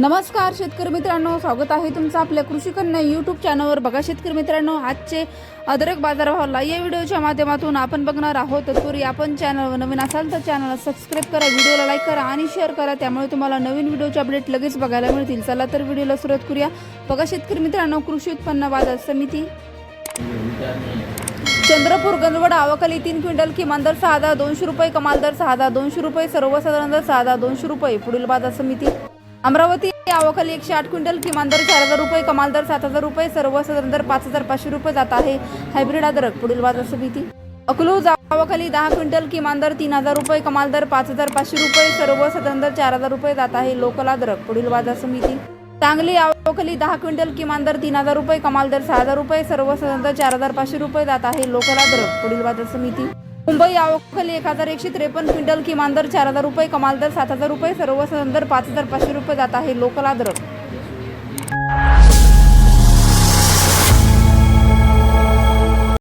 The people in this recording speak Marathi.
नमस्कार शेतकरी मित्रांनो. स्वागत आहे तुमचं आपल्या कृषी कन्या यूट्यूब चॅनलवर बघा शेतकरी मित्रांनो आजचे अदरक बाजारभावाला या व्हिडिओच्या माध्यमातून आपण बघणार आहोत. तत्पूर्वी आपण चॅनलवर नवीन असाल तर चॅनलला सबस्क्राईब करा व्हिडिओला लाईक करा आणि शेअर करा. त्यामुळे तुम्हाला नवीन व्हिडिओचे अपडेट लगेच बघायला मिळतील. चला तर व्हिडिओला सुरुवात करूया. बघा शेतकरी मित्रांनो कृषी उत्पन्न बाजार समिती. चंद्रपूर गंजवड आवाखाली तीन क्विंटल किमान दर सहा हजार दोनशे रुपये कमाल दर सहा हजार दोनशे रुपये सर्वसाधारण दर सहा हजार दोनशे रुपये. पुढील बाजार समिती. अमरावती आवकाली एकशे आठ क्विंटल किमान दर चार हजार रुपये कमाल दर सात हजार रुपये सर्वसाधारण दर पाच हजार पाचशे रुपये जात आहे. हायब्रिड अद्रक पुढील बाजार समिती. अकलूज आवकाली दहा क्विंटल किमान दर तीन हजार रुपये कमाल दर पाच हजार पाचशे रुपये सर्वसाधारण दर चार हजार रुपये जात आहे. लोकल अद्रक पुढील बाजार समिती. सांगली आवकली दहा क्विंटल किमान दर तीन हजार रुपये कमाल दर सहा हजार रुपये सर्वसाधारण दर चार हजार पाचशे रुपये जात आहे. लोकल अदरक पुढील बाजार समिती. मुंबई आवकली एक हजार एकशे त्रेपन्न क्विंटल किमान दर चार हजार रुपये कमाल दर सात हजार रुपये सर्वसाधारण दर पाच हजार पाचशे रुपये जात आहे लोकल आदर